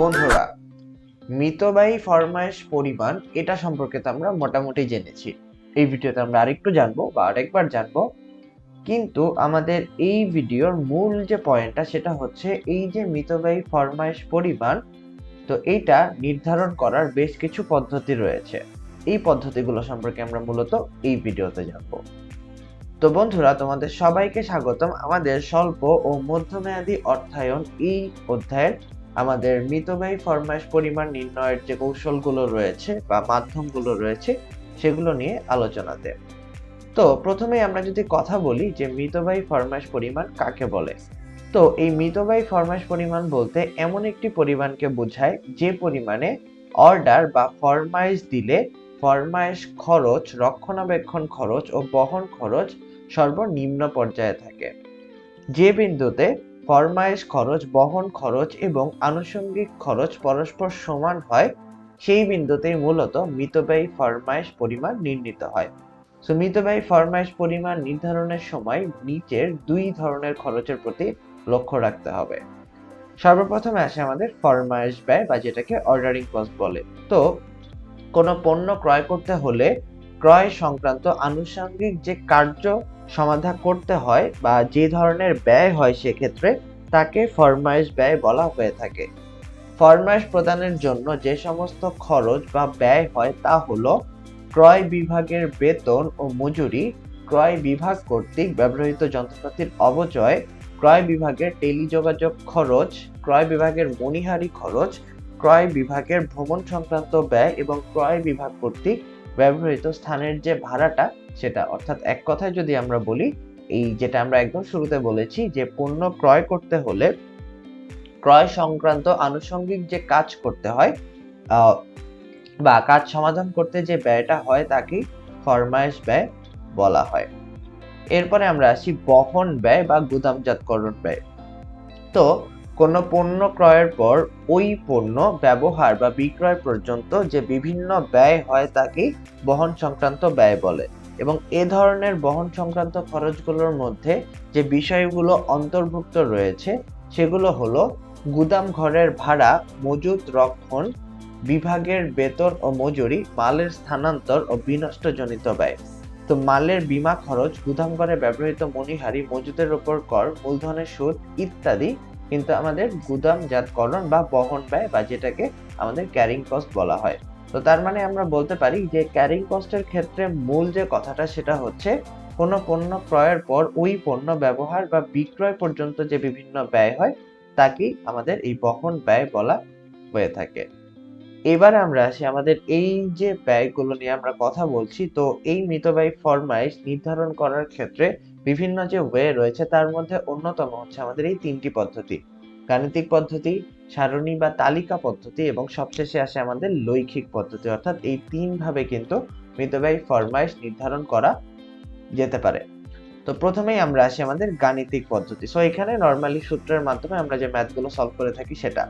বন্ধুরা, মিতব্যয়ী ফরমাইশ পরিমাণ এটা সম্পর্কে তো আমরা মোটামুটি জেনেছি। এই ভিডিওতে আমরা আরেকটু জানব বা আরেকবার জানব। কিন্তু আমাদের এই ভিডিওর মূল যে পয়েন্টটা সেটা হচ্ছে এই যে মিতব্যয়ী ফরমাইশ পরিমাণ, তো এইটা নির্ধারণ করার বেশ কিছু পদ্ধতি রয়েছে। এই পদ্ধতিগুলো সম্পর্কে আমরা মূলত এই ভিডিওতে জানব। তো বন্ধুরা, তোমাদের সবাইকে স্বাগতম। আমাদের স্বল্প ও মধ্যমেয়াদী অর্থায়ন এই অধ্যায়ের আমাদের মিতব্যয়ী ফরমাইশ পরিমাণ নির্ণয়ের যে কৌশলগুলো রয়েছে বা মাধ্যমগুলো রয়েছে, সেগুলো নিয়ে আলোচনাতে তো প্রথমে আমরা যদি কথা বলি যে মিতব্যয়ী ফরমাইশ পরিমাণ কাকে বলে? তো এই মিতব্যয়ী ফরমাইশ পরিমাণ বলতে এমন একটি পরিমাণকে বোঝায় যে পরিমাণে অর্ডার বা ফরমাইশ দিলে ফরমাইশ খরচ, রক্ষণাবেক্ষণ খরচ ও বহন খরচ সর্বনিম্ন পর্যায়ে থাকে। যে বিন্দুতে ফরমাইশ খরচ, বহন খরচ এবং আনুষঙ্গিক খরচ পরস্পর সমান হয়, সেই বিন্দুতেই মূলত মিতব্যয়ী ফরমাইশ পরিমাণ নির্ণীত হয়। সো মিতব্যয়ী ফরমাইশ পরিমাণ নির্ধারণের সময় নিচের দুই ধরনের খরচের প্রতি লক্ষ্য রাখতে হবে। সর্বপ্রথমে আসে আমাদের ফরমাইশ ব্যয় বা যেটাকে অর্ডারিং কস্ট বলে। তো, কোনো পণ্য ক্রয় করতে হলে ক্রয় সংক্রান্ত আনুষঙ্গিক যে কার্য সমাধা করতে হয় বা যে ধরনের ব্যয় হয় সেক্ষেত্রে তাকে ফরমাইশ ব্যয় বলা হয়ে থাকে। ফরমাইশ প্রদানের জন্য যে সমস্ত খরচ বা ব্যয় হয় তা হলো ক্রয় বিভাগের বেতন ও মজুরি, ক্রয় বিভাগ কর্তৃক ব্যবহৃত যন্ত্রপাতির অবচয় ক্রয় বিভাগের টেলিযোগাযোগ খরচ, ক্রয় বিভাগের মণিহারি খরচ, ক্রয় বিভাগের ভ্রমণ সংক্রান্ত ব্যয় এবং ক্রয় বিভাগ কর্তৃক ব্যবহৃত স্থানের যে ভাড়াটা সেটা। অর্থাৎ এক কথায় যদি আমরা বলি, এই যেটা আমরা একদম শুরুতে বলেছি যে পণ্য ক্রয় করতে হলে ক্রয় সংক্রান্ত আনুষঙ্গিক যে কাজ করতে হয় বা কাজ সমাধান করতে যে ব্যয়টা হয় তাকে ফরমাইশ ব্যয় বলা হয়। এরপরে আমরা আসি বহন ব্যয় বা গুদামজাতকরণ ব্যয়। তো কোনো পণ্য ক্রয়ের পর ওই পণ্য ব্যবহার বা বিক্রয় পর্যন্ত যে বিভিন্ন ব্যয় হয় তাকে বহন সংক্রান্ত ব্যয় বলে এবং এ ধরনের বহন সংক্রান্ত খরচগুলোর মধ্যে যে বিষয়গুলো অন্তর্ভুক্ত রয়েছে সেগুলো হলো গুদাম ঘরের ভাড়া, মজুত রক্ষণ, বিভাগের বেতন ও মজুরি, মালের স্থানান্তর ও বিনষ্টজনিত ব্যয়। তো মালের বীমা খরচ, গুদাম ঘরে ব্যবহৃত মণিহারি মজুদের উপর কর, মূলধনের সুদ ইত্যাদি কিন্তু আমাদের গুদামজাতকরণ বা বহন ব্যয় বা যেটাকে আমাদের ক্যারিং কস্ট বলা হয়। তো তার মানে আমরা বলতে পারি যে ক্যারিং কস্টের ক্ষেত্রে মূল যে কথাটা সেটা হচ্ছে কোনো পণ্য ক্রয়ের পর ওই পণ্য ব্যবহার বা বিক্রয় পর্যন্ত যে বিভিন্ন ব্যয় হয় তাকেই আমাদের এই বহন ব্যয় বলা হয়ে থাকে। এবার আমরা আসি আমাদের এই যে ব্যয়গুলো নিয়ে আমরা কথা বলছি, তো এই মৃতব্যয় ফরমাইশ নির্ধারণ করার ক্ষেত্রে বিভিন্ন যে ওয়ে রয়েছে, তার মধ্যে অন্যতম হচ্ছে আমাদের এই তিনটি পদ্ধতি। গাণিতিক পদ্ধতি, সারণী বা তালিকা পদ্ধতি এবং সবশেষে আসে আমাদের লৈখিক পদ্ধতি। অর্থাৎ এই তিন ভাবে কিন্তু মৃতব্যয় ফরমাইশ নির্ধারণ করা যেতে পারে। তো প্রথমেই আমরা আসি আমাদের গাণিতিক পদ্ধতি। সো এখানে নর্মালি সূত্রের মাধ্যমে আমরা যে ম্যাথগুলো সলভ করে থাকি সেটা।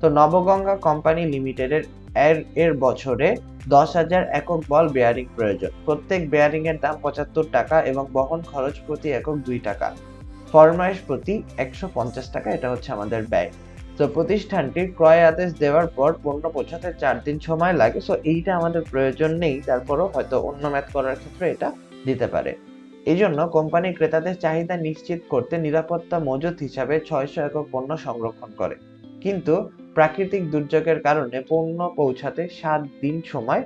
তো নবগঙ্গা কোম্পানি লিমিটেডের এর এর বছরে দশ হাজার একক বল বেয়ারিং প্রয়োজন। প্রত্যেক বেয়ারিং এর দাম পঁচাত্তর টাকা এবং বহন খরচ প্রতি একক দুই টাকা। ফরমাইশ প্রতি একশো পঞ্চাশ টাকা, এটা হচ্ছে আমাদের ব্যয়। তো প্রতিষ্ঠানটির ক্রয় আদেশ দেওয়ার পর পণ্য পৌঁছাতে চার দিন সময় লাগে সো এইটা আমাদের প্রয়োজন নেই। তারপরও হয়তো অন্য ম্যাথ করার ক্ষেত্রে এটা দিতে পারে। এই জন্য কোম্পানি ক্রেতাদের চাহিদা নিশ্চিত করতে নিরাপত্তা মজুত হিসাবে ছয়শো একক পণ্য সংরক্ষণ করে। কিন্তু প্রাকৃতিক দুর্যোগের কারণে পণ্য পৌঁছাতে সাত দিন সময়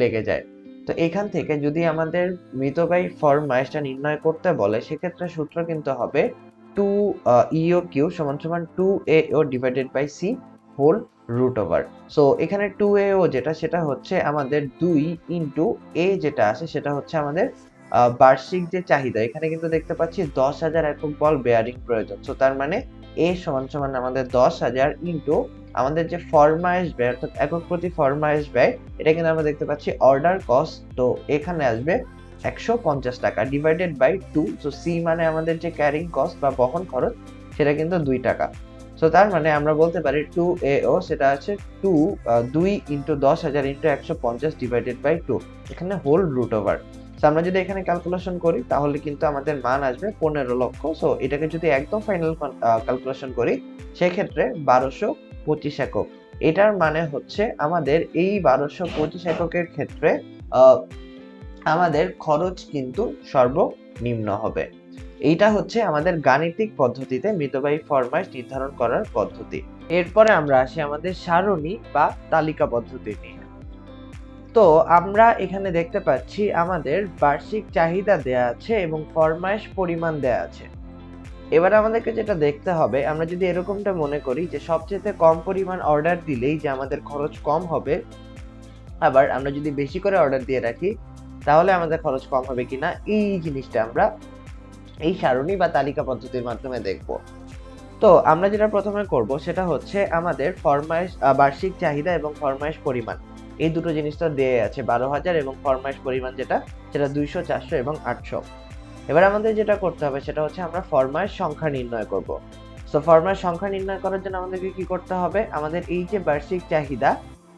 লেগে যায়। তো এখান থেকে যদি আমাদের মৃতব্যয়ী ফরমাইশটা নির্ণয় করতে বলে, সেক্ষেত্রে সূত্র কিন্তু হবে টু ইও কিউ সমান সমান two A O divided by C whole root over so এখানে টু এ ও যেটা, সেটা হচ্ছে আমাদের দুই ইন্টু এ যেটা আছে, সেটা হচ্ছে আমাদের বার্ষিক যে চাহিদা, এখানে কিন্তু দেখতে পাচ্ছি দশ হাজার একক বল বেয়ারিং প্রয়োজন। সো তার মানে এ সমান সমান আমাদের দশ হাজার ইন্টু আমাদের যে ফরমাইশ ব্যয়, অর্থাৎ একক প্রতি ফরমাইশ ব্যয়, এটা কিন্তু আমরা দেখতে পাচ্ছি অর্ডার কস্ট তো এখানে আসবে একশো পঞ্চাশ টাকা divided by two so C মানে আমাদের যে ক্যারিং কস্ট বা বহন খরচ, সেটা কিন্তু দুই টাকা। সো তার মানে আমরা বলতে পারি টু এ ও সেটা আছে টু দুই ইন্টু দশ হাজার ইন্টু একশো পঞ্চাশ ডিভাইডেড বাই টু এখানে হোল রুট ওভার তো আমরা যদি এখানে ক্যালকুলেশন করি, তাহলে কিন্তু আমাদের মান আসবে পনেরো লক্ষ। সো এটাকে যদি একদম ফাইনাল ক্যালকুলেশন করি, সেক্ষেত্রে বারোশো পঁচিশ একক। এটার মানে হচ্ছে আমাদের এই বারোশো পঁচিশ এককের ক্ষেত্রে আমাদের খরচ কিন্তু সর্বনিম্ন হবে। এইটা হচ্ছে আমাদের গাণিতিক পদ্ধতিতে মিতব্যয়ী ফরমাইশ নির্ধারণ করার পদ্ধতি। এরপরে আমরা আসি আমাদের সারণী বা তালিকা পদ্ধতি নিয়ে। তো আমরা এখানে দেখতে পাচ্ছি আমাদের বার্ষিক চাহিদা দেয়া আছে এবং ফরমাইশ পরিমাণ দেয়া আছে। এবার আমাদেরকে যেটা দেখতে হবে, আমরা যদি এরকমটা মনে করি যে সবচেয়ে কম পরিমাণ অর্ডার দিলেই যে আমাদের খরচ কম হবে, আবার আমরা যদি বেশি করে অর্ডার দিয়ে রাখি, তাহলে আমাদের খরচ কম হবে কিনা, এই জিনিসটা আমরা এই সারণী বা তালিকা পদ্ধতির মাধ্যমে দেখব। তো আমরা যেটা প্রথমে করব সেটা হচ্ছে আমাদের ফরমাইশ বার্ষিক চাহিদা এবং ফরমাইশ পরিমাণ। এই দুটো জিনিস তো দেয়া আছে, বারো হাজার এবং ফরমাইশ পরিমাণ যেটা, সেটা দুইশো, চারশো এবং আটশো। এবার আমাদের যেটা করতে হবে, সেটা হচ্ছে আমরা ফরমাইশ সংখ্যা নির্ণয় করব। সো ফরমাইশ সংখ্যা নির্ণয় করার জন্য আমাদেরকে কি করতে হবে? আমাদের এই যে বার্ষিক চাহিদা,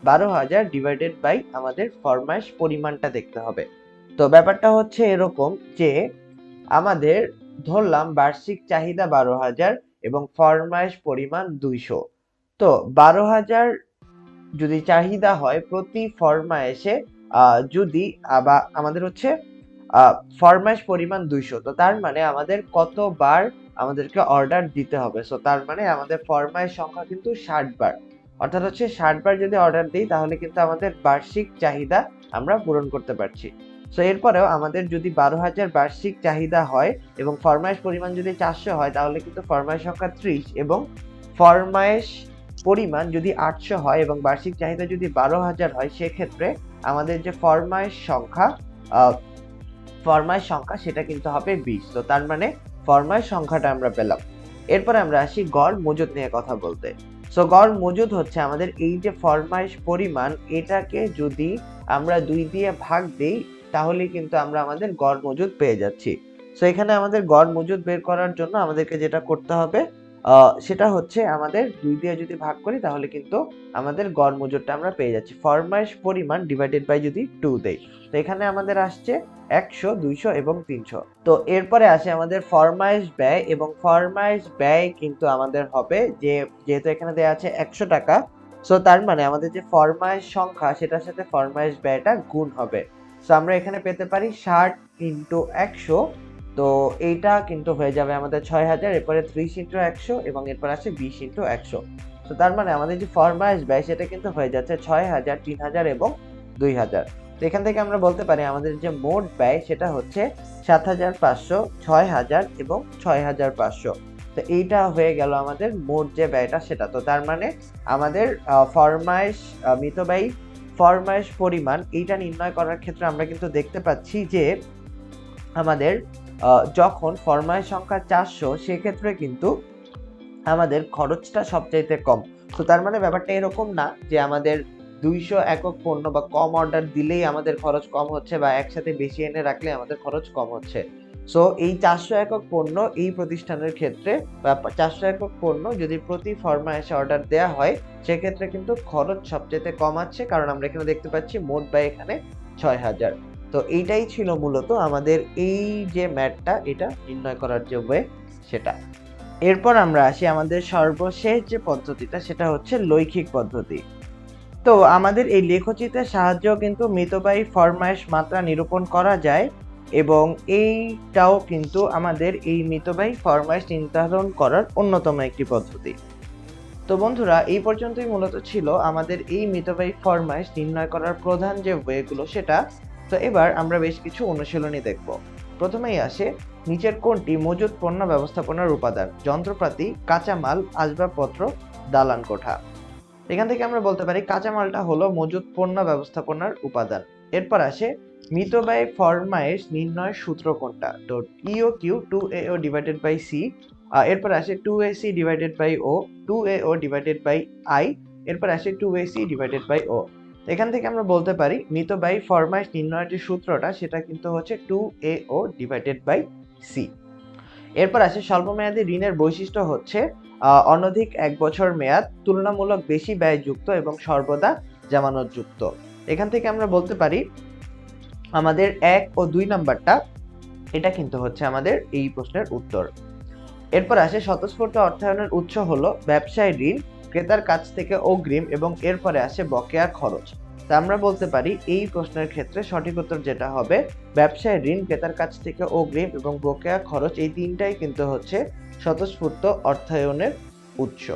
বারো হাজার ডিভাইডেড বাই আমাদের ফরমাইশ পরিমাণটা দেখতে হবে। তো ব্যাপারটা হচ্ছে এরকম যে, আমাদের ধরলাম বার্ষিক চাহিদা বারো হাজার এবং ফরমাইশ পরিমাণ দুইশো। তো বারো হাজার যদি চাহিদা হয় প্রতি ফরমাইশে আহ, যদি আবার আমাদের হচ্ছে ফরমাইশ পরিমাণ দুইশো তো তার মানে আমাদের কতবার আমাদেরকে অর্ডার দিতে হবে। সো তার মানে আমাদের ফরমাইশ সংখ্যা কিন্তু ষাট বার অর্থাৎ হচ্ছে ষাট বার যদি অর্ডার দিই তাহলে কিন্তু আমাদের বার্ষিক চাহিদা আমরা পূরণ করতে পারছি। সো এরপরেও আমাদের যদি বারো হাজার বার্ষিক চাহিদা হয় এবং ফরমাইশ পরিমাণ যদি চারশো হয় তাহলে কিন্তু ফরমাইশ সংখ্যা ত্রিশ এবং ফরমাইশ পরিমাণ যদি আটশো হয় এবং বার্ষিক চাহিদা যদি বারো হাজার হয়, সেক্ষেত্রে আমাদের যে ফরমাইশ সংখ্যা ফরমাইশ সংখ্যা সেটা কিন্তু হবে বিশ। তো তার মানে ফরমাইশ সংখ্যাটা আমরা পেলাম। এরপরে আমরা আসি গড় মজুদ নিয়ে কথা বলতে। সো গড় মজুদ হচ্ছে আমাদের এই যে ফরমাইশ পরিমাণ, এটাকে যদি আমরা দুই দিয়ে ভাগ দিই তাহলে কিন্তু আমরা আমাদের গড় মজুদ পেয়ে যাচ্ছি। সো এখানে আমাদের গড় মজুদ বের করার জন্য আমাদেরকে যেটা করতে হবে সেটা হচ্ছে আমাদের দুই দিয়ে যদি ভাগ করি, তাহলে কিন্তু আমাদের গড় মজুদটা আমরা পেয়ে যাচ্ছি। ফরমাইশ পরিমাণ ডিভাইডেড বাই যদি টু দেই, তো এখানে আমাদের আসছে একশো, দুইশো এবং তিনশো। তো এরপরে আসে আমাদের ফরমাইশ ব্যয়, এবং ফরমাইশ ব্যয় কিন্তু আমাদের হবে যে, যেহেতু এখানে দেওয়া আছে একশো টাকা সো তার মানে আমাদের যে ফরমাইশ সংখ্যা, সেটার সাথে ফরমাইশ ব্যয়টা গুণ হবে। সো আমরা এখানে পেতে পারি ষাট ইন্টু একশো তো এইটা কিন্তু হয়ে যাবে আমাদের ছয় হাজার, এরপরে ত্রিশ ইন্টু একশো এবং এরপর আছে বিশ ইন্টু একশো। তো তার মানে আমাদের যে ফরমাইশ ব্যয় সেটা কিন্তু হয়ে যাচ্ছে ছয় হাজার, তিন হাজার এবং দুই হাজার। তো এখান থেকে আমরা বলতে পারি আমাদের যে মোট ব্যয় সেটা হচ্ছে সাত হাজার পাঁচশো, ছয় হাজার এবং ছয় হাজার পাঁচশো। তো এইটা হয়ে গেল আমাদের মোট যে ব্যয়টা সেটা। তো তার মানে আমাদের ফরমাইশ মিতব্যয়ী ফরমাইশ পরিমাণ এইটা নির্ণয় করার ক্ষেত্রে আমরা কিন্তু দেখতে পাচ্ছি যে আমাদের যখন ফরমাইশ সংখ্যা চারশো, সেক্ষেত্রে কিন্তু আমাদের খরচটা সবচাইতে কম। তো তার মানে ব্যাপারটা এরকম না যে আমাদের দুইশো একক পণ্য বা কম অর্ডার দিলেই আমাদের খরচ কম হচ্ছে বা একসাথে বেশি এনে রাখলে আমাদের খরচ কম হচ্ছে। সো এই চারশো একক পণ্য এই প্রতিষ্ঠানের ক্ষেত্রে বা চারশো একক পণ্য যদি প্রতি ফরমাইশে অর্ডার দেওয়া হয়, সেক্ষেত্রে কিন্তু খরচ সবচেয়ে কম আছে। কারণ আমরা এখানে দেখতে পাচ্ছি মোট ব্যয় এখানে ছয় হাজার। তো এইটাই ছিল মূলত আমাদের এই যে ম্যাটটা, এটা নির্ণয় করার যে ওয়ে সেটা। এরপর আমরা আসি আমাদের সর্বশেষ যে পদ্ধতিটা, সেটা হচ্ছে লৈখিক পদ্ধতি। তো আমাদের এই লেখচিত্রের সাহায্যেও কিন্তু মিতব্যয়ী ফরমাইশ মাত্রা নিরূপণ করা যায় এবং এইটাও কিন্তু আমাদের এই মিতব্যয়ী ফরমাইশ নির্ধারণ করার অন্যতম একটি পদ্ধতি। তো বন্ধুরা, এই পর্যন্তই মূলত ছিল আমাদের এই মিতব্যয়ী ফরমাইশ নির্ণয় করার প্রধান যে ওয়েগুলো, সেটা তো এবার আমরা বেশ কিছু অনুশীলনী দেখব। প্রথমেই আসে নিচের কোনটি মজুদ পণ্য ব্যবস্থাপনার উপাদান, যন্ত্রপাতি, কাঁচামাল, আসবাবপত্র, দালান কোঠা। এখান থেকে আমরা বলতে পারি কাঁচামালটা হলো মজুদ পণ্য ব্যবস্থাপনার উপাদান। এরপর আসে মিতব্যয় ফরমায়েশ নির্ণয় সূত্র কোনটা তো E O Q two A O divided by C এরপর আসে two A C divided by O two A O divided by I এরপর আসে two A C divided by O এখান থেকে আমরা বলতে পারি মিতব্যয়ী ফরমাইশ নির্ণয়ের যে সূত্রটা সেটা কিন্তু হচ্ছে two A O divided by C এরপর আসে স্বল্পমেয়াদী ঋণের বৈশিষ্ট্য হচ্ছে অনধিক এক বছর মেয়াদ তুলনামূলক বেশি ব্যয়যুক্ত এবং সর্বদা জামানতযুক্ত। এখান থেকে আমরা বলতে পারি, আমাদের এক ও দুই নাম্বারটা, এটা কিন্তু হচ্ছে আমাদের এই প্রশ্নের উত্তর। এরপর আসে স্বতঃস্ফূর্ত অর্থায়নের উৎস হলো ব্যবসায় ঋণ ক্রেতার কাছ থেকে অগ্রিম এবং এরপরে আসে বকেয়া খরচ। তা আমরা বলতে পারি, এই প্রশ্নের ক্ষেত্রে সঠিক উত্তর যেটা হবে, ব্যবসায় ঋণ ক্রেতার কাছ থেকে অগ্রিম এবং বকেয়া খরচ এই তিনটাই কিন্তু হচ্ছে স্বতঃস্ফূর্ত অর্থায়নের উৎস।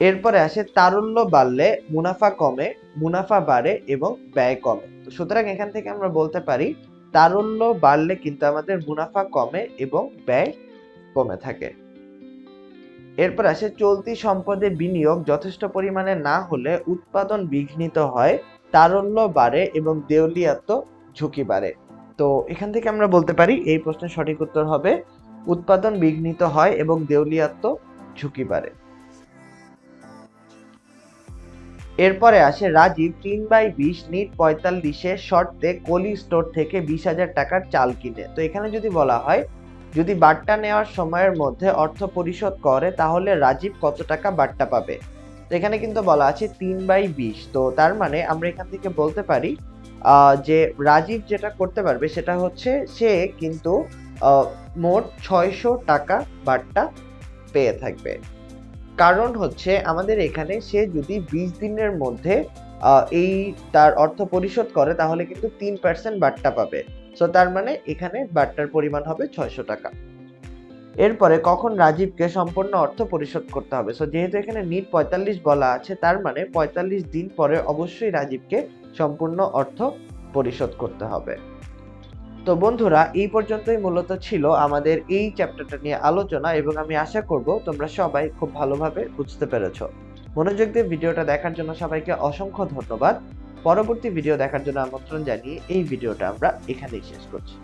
এরপরে আসে তারল্য বাড়লে মুনাফা কমে, মুনাফা বাড়ে এবং ব্যয় কমে। তো সুতরাং এখান থেকে আমরা বলতে পারি, তারল্য বাড়লে কিন্তু আমাদের মুনাফা কমে এবং ব্যয় কমে থাকে। এরপর আসে, চলতি সম্পদে বিনিয়োগ যথেষ্ট পরিমাণে না হলে উৎপাদন বিঘ্নিত হয়, তারল্য বাড়ে এবং দেউলিয়াত্ম ঝুঁকি বাড়ে। তো এখান থেকে আমরা বলতে পারি, এই প্রশ্নের সঠিক উত্তর হবে, উৎপাদন বিঘ্নিত হয় এবং দেউলিয়াত্ম ঝুঁকি বাড়ে। এরপরে আসে, রাজীব তিন বাই বিশ নিট পঁয়তাল্লিশে শর্তে কলি স্টোর থেকে বিশ হাজার টাকার চাল কিনে। তো এখানে যদি বলা হয় যদি বাট্টা নেওয়ার সময়ের মধ্যে অর্থ পরিশোধ করে, তাহলে রাজীব কত টাকা বাট্টা পাবে? তো এখানে কিন্তু বলা আছে তিন বাই বিশ। তো তার মানে আমরা এখান থেকে বলতে পারি যে রাজীব যেটা করতে পারবে সেটা হচ্ছে সে কিন্তু মোট ছয়শো টাকা বাট্টা পেয়ে থাকবে। কারণ হচ্ছে আমাদের এখানে সে যদি বিশ দিনের মধ্যে এই তার অর্থ পরিশোধ করে, তাহলে কিন্তু তিন পার্সেন্ট বাট্টা পাবে। সো তার মানে এখানে বাট্টার পরিমাণ হবে ছয়শো টাকা। এরপরে কখন রাজীবকে সম্পূর্ণ অর্থ পরিশোধ করতে হবে? সো যেহেতু এখানে নিট পঁয়তাল্লিশ বলা আছে, তার মানে পঁয়তাল্লিশ দিন পরে অবশ্যই রাজীবকে সম্পূর্ণ অর্থ পরিশোধ করতে হবে। তো বন্ধুরা, এই পর্যন্তই মূলত ছিল আমাদের এই চ্যাপ্টারটা নিয়ে আলোচনা এবং আমি আশা করব তোমরা সবাই খুব ভালোভাবে বুঝতে পেরেছ। মনোযোগ দিয়ে ভিডিওটা দেখার জন্য সবাইকে অসংখ্য ধন্যবাদ। পরবর্তী ভিডিও দেখার জন্য আমন্ত্রণ জানিয়ে এই ভিডিওটা আমরা এখানেই শেষ করছি।